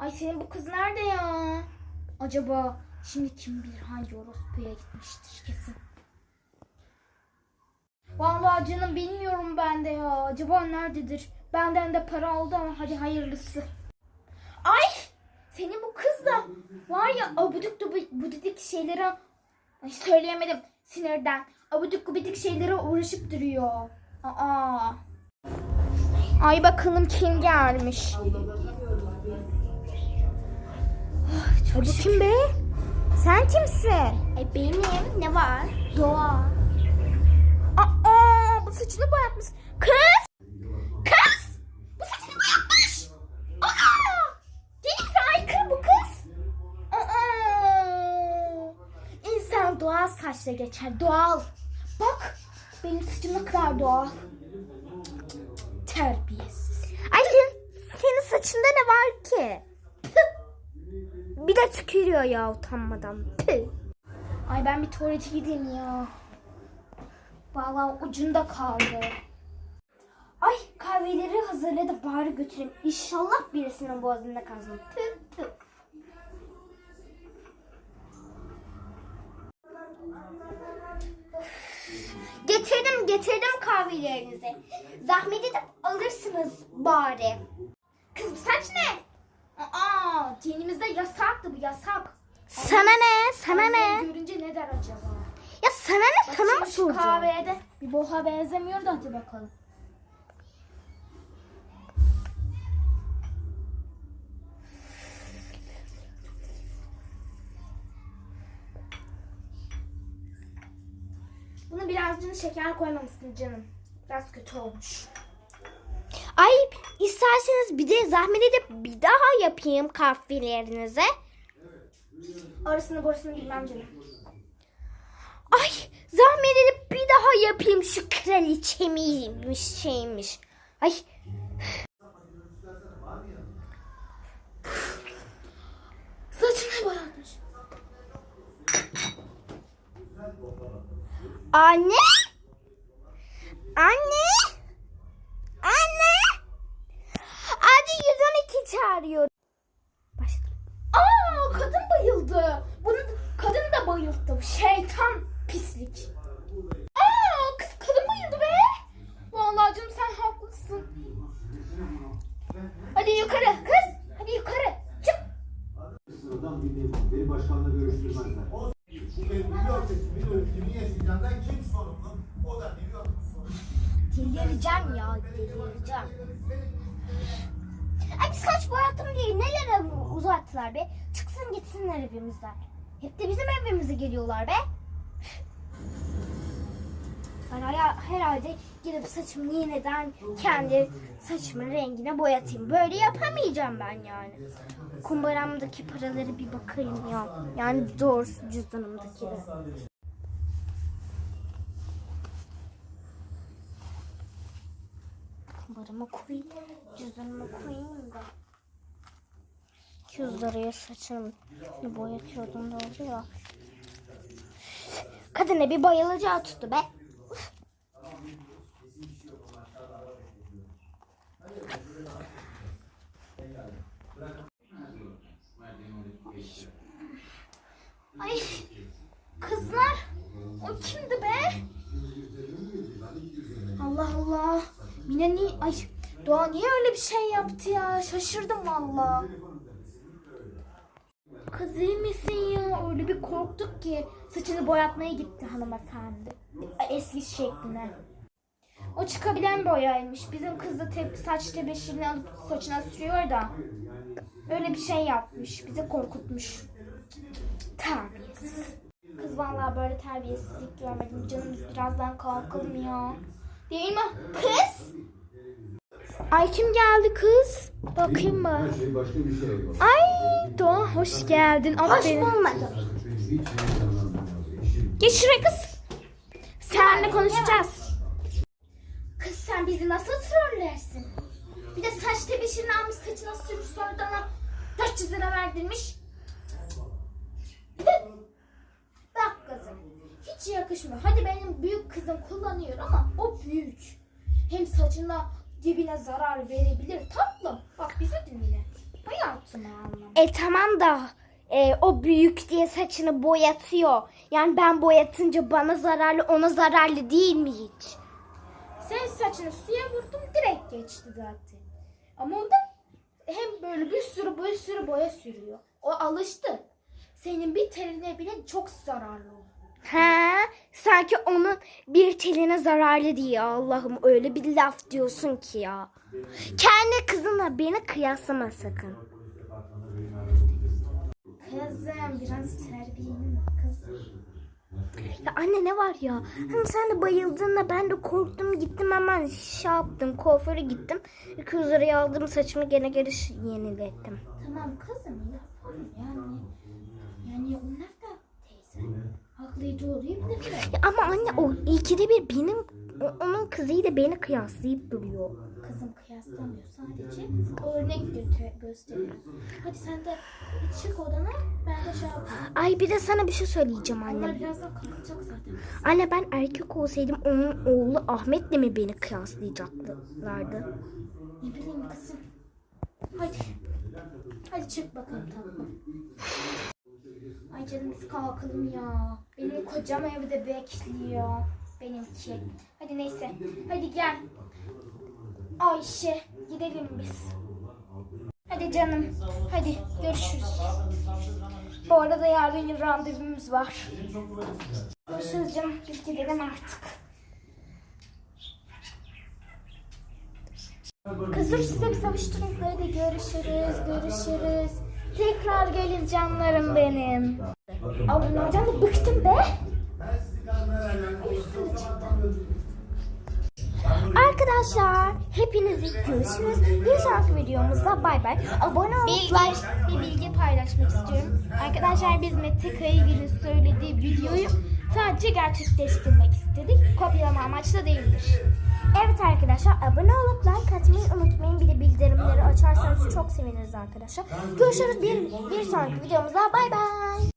Ay senin bu kız nerede ya? Acaba şimdi kim bilir hangi orospuya gitmiştir kesin. Vallahi canım bilmiyorum ben de ya. Acaba nerededir? Benden de para aldı ama hadi hayırlısı. Ay! Senin bu kız da var ya abuduk dubu- budidik şeylere Ay söyleyemedim sinirden. Abuduk gubidik şeylere uğraşıp duruyor. Aa. Ay bakalım kim gelmiş. Ah, Ay, bu kim be? Sen kimsin? E benim. Ne var? Doğa. Aa, bu saçını boyatmış. Kız! Kız! Bu saçını boyatmış! Aa! Deniz aykırı bu kız. Aa! İnsan doğal saçla geçer. Doğal. Bak benim saçım ne kadar doğal. Terbiyesiz. Ay senin, senin saçında ne var ki? Bir de tükürüyor ya utanmadan. Tüh. Ay ben bir tuvalete gideyim ya. Vallahi ucunda kaldı. Ay kahveleri hazırladı bari götüreyim. İnşallah birisinin boğazında kalsın. Tüh tüh. Getirdim getirdim kahvelerinizi. Zahmet edip alırsınız bari. Kız bu saç ne? Aa, dinimizde yasaktı bu yasak. Sana ne? Sana Annem ne? Görünce ne der acaba? Ya sana ne? Sana mı Şu soracağım? Kahveye de bir boha benzemiyor da hadi bakalım. Bunu birazcık şeker koymamışsın canım. Biraz kötü olmuş. Ay isterseniz bir de zahmet edip bir daha yapayım kahvelerinize. Arasını borasını bilmem canım. Ay zahmet edip bir daha yapayım şu kraliçemiymiş şeymiş. Ay Saçına anne. Anne. Anne. Hadi 112 çağırıyor. Başladım. Aa kadın bayıldı. Bunu kadın da bayılttı. Şeytan pislik. Aa kız kadın bayıldı be. Vallahi canım sen haklısın. Hadi yukarı kız. Hadi yukarı. Çık. Sıradan bir beni başkanla görüştürmezler. Bu New York'taki bir ülkenin yaşayacağından kim sorumlu? O da New York'un sorumlu. Delireceğim ya delireceğim. Ay bir saç boyattım diye nelere uzattılar be. Çıksın gitsinler evimizden. Hep de bizim evimize geliyorlar be. Ben herhalde gidip saçımı yeniden kendi saçımın rengine boyatayım. Böyle yapamayacağım ben yani. Kumbaramdaki paraları bir bakayım ya. Yani doğrusu cüzdanımdakileri. Kumbarama koyayım. Cüzdanıma koyayım da. 200 liraya saçımı boyatıyordum da oluyor. Kadına bir bayılacağı tuttu be. Ay kızlar o kimdi be? Allah Allah. Mine ni ay Doğa niye öyle bir şey yaptı ya? Şaşırdım valla. Kız iyi misin ya? Öyle bir korktuk ki saçını boyatmaya gitti hanımefendi. Eski şekline. O çıkabilen boyaymış. Bizim kız da tep saç tebeşirini alıp saçına sürüyor da. Öyle bir şey yapmış. Bizi korkutmuş. Terbiyesiz. Kız vallahi böyle terbiyesizlik görmedim. Canımız birazdan kalkalım ya. Değil mi? Kız! Ay kim geldi kız? Bakayım mı? Şey. Ay Doğa hoş geldin. Aferin. bulmadım. Geç şuraya kız. Seninle konuşacağız. Kız sen bizi nasıl trollersin? Bir de saç tebeşirini almış saçına sürmüş sonra da ona 400 lira verdirmiş. Bak kızım hiç yakışmıyor. Hadi benim büyük kızım kullanıyor ama o büyük. Hem saçına dibine zarar verebilir tatlım. Bak bizi dinle. Hayatım anlam. E tamam da e, o büyük diye saçını boyatıyor. Yani ben boyatınca bana zararlı ona zararlı değil mi hiç? Sen saçını suya vurdun direkt geçti zaten. Ama o da hem böyle bir sürü bir sürü boya sürüyor. O alıştı. Senin bir teline bile çok zararlı o. He, sanki onun bir teline zararlı diye Allah'ım öyle bir laf diyorsun ki ya. Kendi kızınla beni kıyaslama sakın. Kızım biraz terbiyeli kızım. Ya anne ne var ya? Hem sen de bayıldığında ben de korktum gittim hemen şey yaptım kuaföre gittim. 200 liraya aldım saçımı gene geri yenilettim. Tamam kızım yapalım yani. Yani onlar. Haklıydı olabilir mi? Ya ama anne o ikide bir benim onun kızıyla beni kıyaslayıp duruyor. Kızım kıyaslamıyor sadece örnek göte- gösteriyor. Hadi sen de çık odana ben de şey yapayım. Ay bir de sana bir şey söyleyeceğim Onlar anne. birazdan kalkacak zaten. Anne ben erkek olsaydım onun oğlu Ahmet'le mi beni kıyaslayacaklardı? Ne bileyim kızım. Hadi. Hadi çık bakalım tamam. Ay canım biz kalkalım ya. Benim kocam evde bekliyor. Benimki. Hadi neyse. Hadi gel. Ayşe gidelim biz. Hadi canım. Hadi görüşürüz. Bu arada yarın randevumuz var. Görüşürüz canım. Biz gidelim artık. Kızım size bir savuşturun. Hadi görüşürüz, görüşürüz. Tekrar gelin canlarım benim. Aa bunlardan da bıktım be. Arkadaşlar hepinizi görüşürüz. Bir sonraki videomuzda bay bay. Abone olun. Bir, bir, bir bilgi paylaşmak istiyorum. Arkadaşlar biz Mete Kayıgil'in söylediği videoyu sadece gerçekleştirmek istedik. Kopyalama amaçlı değildir. Evet arkadaşlar abone olup like atmayı unutmayın. Bir de bildirimleri açarsanız çok seviniriz arkadaşlar. Görüşürüz bir, bir sonraki videomuzda. Bay bay.